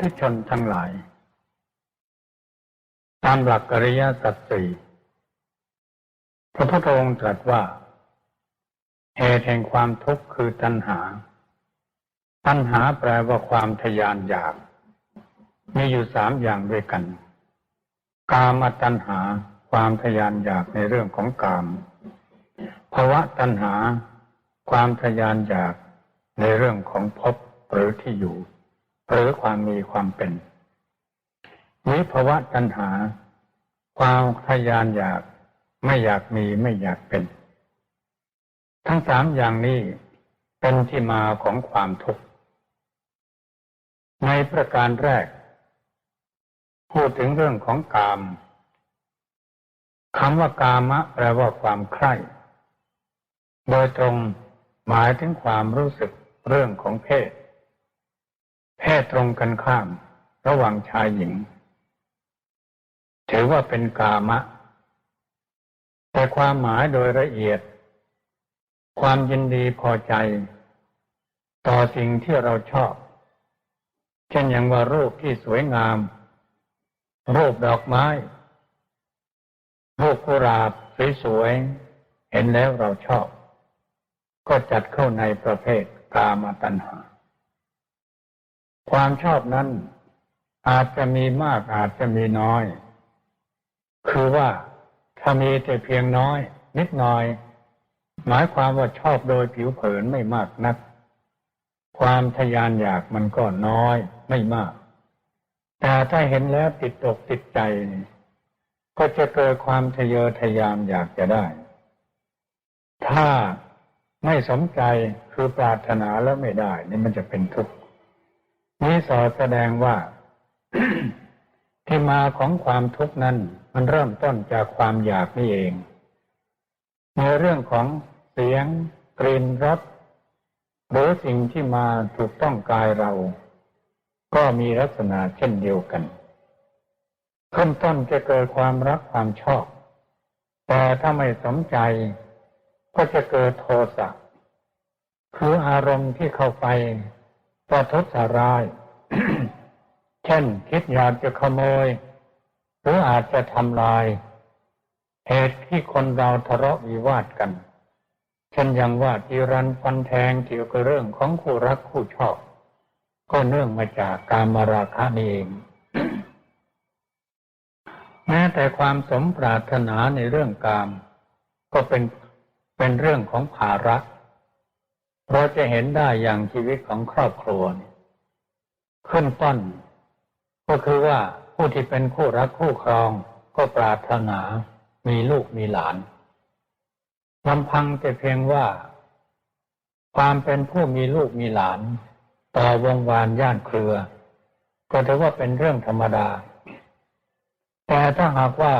ธุชนทั้งหลาย ตามหลักอริยสัจสี่พระพุทธองค์ตรัสว่าเหตุแห่งความทุกข์คือตัณหา ตัณหาแปลว่าความทยานอยาก มีอยู่สามอย่างด้วยกัน กามตัณหาความทยานอยากในเรื่องของกามภาวะตัณหา ความทยานอยากในเรื่องของภพหรือที่อยู่ หรือความมีความเป็นวิภาวะตัณหา ความทยานอยากไม่อยากมีไม่อยากเป็น ทั้งสามอย่างนี้เป็นที่มาของความทุกข์ ในประการแรก พูดถึงเรื่องของกามคำว่ากามะแปลว่าความใคร่ โดยตรงหมายถึงความรู้สึกเรื่องของเพศ เพศตรงกันข้าม ระหว่างชายหญิง ถือว่าเป็นกามะ แต่ความหมายโดยละเอียด ความยินดีพอใจ ต่อสิ่งที่เราชอบ เช่นอย่างว่ารูปที่สวยงาม รูปดอกไม้ รูปกุหลาบสวยๆเห็นแล้วเราชอบ ก็จัดเข้าในประเภทกามตัณหา ความชอบนั้น อาจจะมีมากอาจจะมีน้อย คือว่าถ้ามีแต่เพียงน้อย นิดหน่อย หมายความว่าชอบโดยผิวเผินไม่มากนัก ความทยานอยากมันก็น้อยไม่มาก แต่ถ้าเห็นแล้วติดอกติดใจ ก็จะเกิดความทะเยอทะยานอยากจะได้ ถ้าไม่สมใจคือปรารถนาแล้วไม่ได้ นี่มันจะเป็นทุกข์ นี้สอแสดงว่า ที่มาของความทุกข์นั้น มันเริ่มต้นจากความอยากนี่เอง ในเรื่องของเสียง กลิ่นรสหรือสิ่งที่มาถูกต้องกายเรา ก็มีลักษณะเช่นเดียวกันขึ้นต้นจะเกิดความรักความชอบ แต่ถ้าไม่สมใจ ก็จะเกิดโทสะคืออารมณ์ที่เข้าไป ประทุษร้าย เช่นคิดอยากจะขโมย หรืออาจจะทำลาย เหตุที่คนเราทะเลาะวิวาทกันเช่นอย่างว่าจีรันฟันแทงเกี่ยวกับเรื่องของคู่รักคู่ชอบ ก็เนื่องมาจากการมาราคะนี่เอง แม้แต่ความสมปรารถนาในเรื่องกาม ก็เป็นเป็นเรื่องของภาระ เราจะเห็นได้อย่างชีวิตของครอบครัวขึ้นต้น ก็คือว่าผู้ที่เป็นคู่รักคู่ครองก็ปรารถนามีลูกมีหลานลำพังแต่เพียงว่า ความเป็นผู้มีลูกมีหลาน ต่อวงวานย่านเครือ ก็ถือว่าเป็นเรื่องธรรมดา แต่ถ้าหากว่า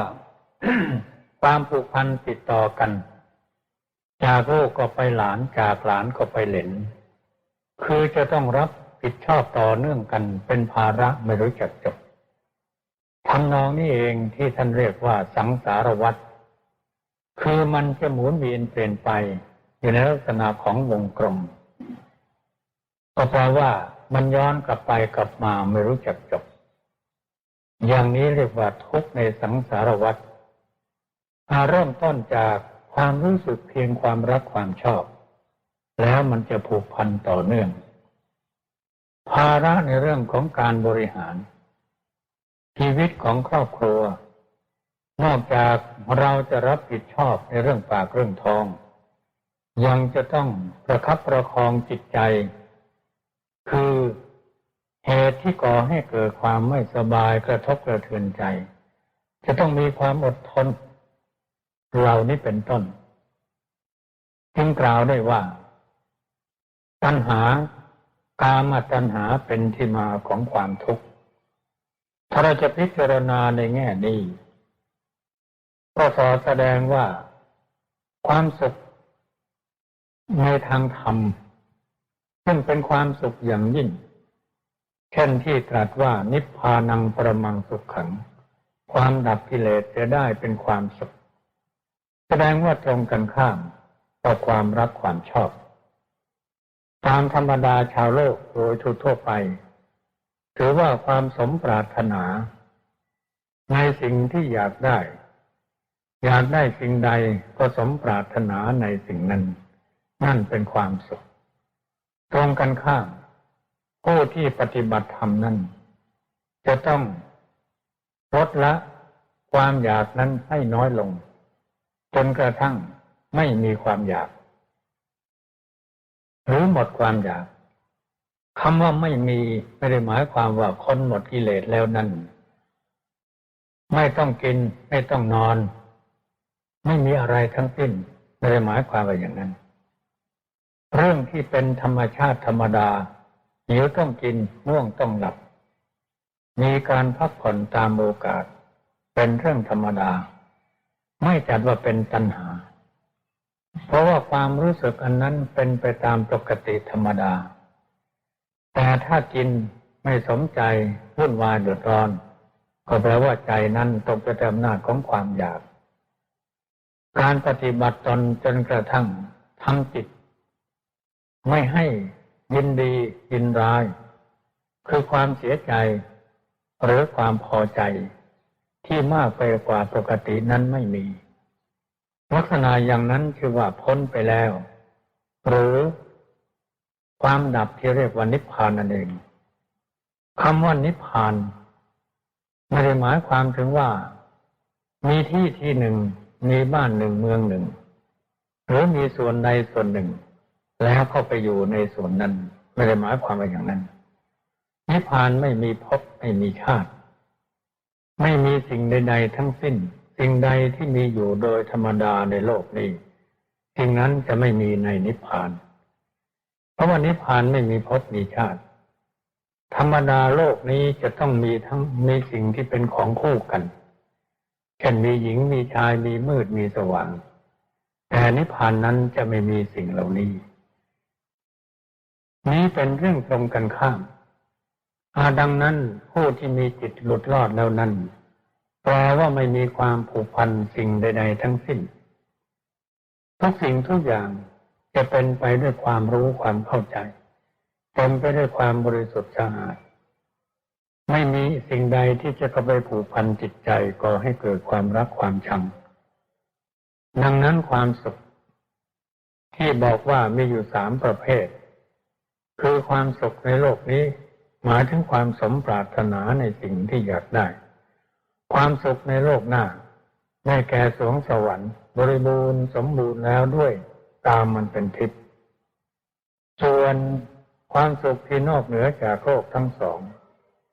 ความผูกพันติดต่อกัน จากลูกก็ไปหลานจากหลานก็ไปเหลนคือจะต้องรับผิดชอบต่อเนื่องกันเป็นภาระไม่รู้จักจบทำนองนี้เองที่ท่านเรียกว่าสังสารวัฏคือมันจะหมุนเวียนเปลี่ยนไป อยู่ในลักษณะของวงกลมก็แปลว่ามันย้อนกลับไปกลับมาไม่รู้จักจบ อย่างนี้เรียกว่าทุกในสังสารวัฏเริ่มต้นจาก ความรู้สึกเพียงความรักความชอบ แล้วมันจะผูกพันต่อเนื่อง ภาระในเรื่องของการบริหาร ชีวิตของครอบครัว นอกจากเราจะรับผิดชอบในเรื่องปากเรื่องทอง ยังจะต้องประคับประคองจิตใจ คือเหตุที่ก่อให้เกิดความไม่สบายกระทบกระเทือนใจ จะต้องมีความอดทน เรานี้เป็นต้นจึงกล่าวได้ว่า ตัณหากามตัณหาเป็นที่มาของความทุกข์ถ้าเราจะพิจารณาในแง่นี้ก็สอแสดงว่า ความสุขในทางธรรมซึ่งเป็นความสุขอย่างยิ่ง เช่นที่ตรัสว่านิพพานังประมังสุขขัง ความดับกิเลสจะได้เป็นความสุข ดงว่าตรงกันข้ามต่อความรักความชอบ ตามธรรมดาชาวโลกโดยทั่วไป ถือว่าความสมปรารถนา ในสิ่งที่อยากได้ อยากได้สิ่งใดก็สมปรารถนาในสิ่งนั้น นั่นเป็นความสุข ตรงกันข้ามผู้ที่ปฏิบัติธรรมนั้น จะต้องลดละความอยากนั้นให้น้อยลง จนกระทั่งไม่มีความอยาก หรือหมดความอยากคำว่าไม่มีไม่ได้หมายความว่าคนหมดกิเลสแล้วนั้นไม่ต้องกิน ไม่ต้องนอน ไม่มีอะไรทั้งสิ้นไม่ได้หมายความว่าอย่างนั้น เรื่องที่เป็นธรรมชาติธรรมดาหิวต้องกินง่วงต้องหลับ มีการพักผ่อนตามโอกาส เป็นเรื่องธรรมดา ไม่จัดว่าเป็นตัณหา เพราะว่าความรู้สึกอันนั้นเป็นไปตามปกติธรรมดา แต่ถ้ากินไม่สมใจวุ่นวายเดือดร้อน ก็แปลว่าใจนั้นตกไปตามอำนาของความอยาก การปฏิบัติตนจนกระทั่งทำจิต ไม่ให้ยินดียินร้าย คือความเสียใจ หรือความพอใจ ที่มากไปกว่าปกตินั้นไม่มี ลักษณะอย่างนั้นคือว่าพ้นไปแล้ว หรือความดับที่เรียกว่านิพพานนั่นเองคำว่านิพพานไม่ได้หมายความถึงว่า มีที่ที่หนึ่งมีบ้านหนึ่งเมืองหนึ่ง หรือมีส่วนใดส่วนหนึ่ง แล้วเข้าไปอยู่ในส่วนนั้น ไม่ได้หมายความว่าอย่างนั้นนิพพานไม่มีภพไม่มีชาติ ไม่มีสิ่งใดๆทั้งสิ้น สิ่งใดที่มีอยู่โดยธรรมดาในโลกนี้ สิ่งนั้นจะไม่มีในนิพพาน เพราะว่านิพพานไม่มีภพมีชาติ ธรรมดาโลกนี้จะต้องมีทั้งมีสิ่งที่เป็นของคู่กันเช่นมีหญิงมีชายมีมืดมีสว่าง แต่นิพพานนั้นจะไม่มีสิ่งเหล่านี้ นี้เป็นเรื่องตรงกันข้าม อาดังนั้นผู้ที่มีจิตหลุดรอดแล้วนั้นแปลว่าไม่มีความผูกพันสิ่งใด ๆ ทั้งสิ้นทุกสิ่งทุกอย่างจะเป็นไปด้วยความรู้ความเข้าใจเต็มไปด้วยความบริสุทธิ์สะอาดไม่มีสิ่งใดที่จะเข้าไปผูกพันจิตใจก่อให้เกิดความรักความชัง ดังนั้นความสุข ที่บอกว่ามีอยู่สามประเภท คือความสุขในโลกนี้ หมายถึงความสมปรารถนาในสิ่งที่อยากได้ ความสุขในโลกหน้าได้แก่สวงสวรรค์ บริบูรณ์สมบูรณ์แล้วด้วยตามมันเป็นทิพย์ส่วนความสุขที่นอกเหนือจากโลกทั้งสอง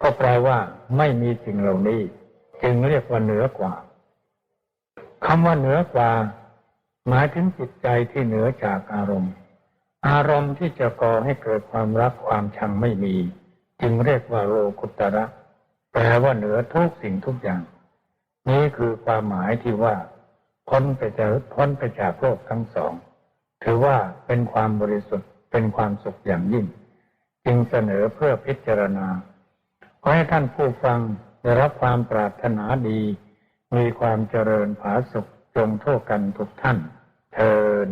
ก็แปลว่าไม่มีสิ่งเหล่านี้ จึงเรียกว่าเหนือกว่าคำว่าเหนือกว่า หมายถึงจิตใจที่เหนือจากอารมณ์ อารมณ์ที่จะก่อให้เกิดความรักความชังไม่มี จึงเรียกว่าโลกุตระ แปลว่าเหนือทุกสิ่งทุกอย่าง นี่คือความหมายที่ว่า พ้นไปจากพ้นไปจากโลกทั้งสอง ถือว่าเป็นความบริสุทธิ์เป็นความสุขอย่างยิ่ง จึงเสนอเพื่อพิจารณาขอให้ท่านผู้ฟังได้รับความปรารถนาดี มีความเจริญผาสุขจงทั่วกันทุกท่านเทิน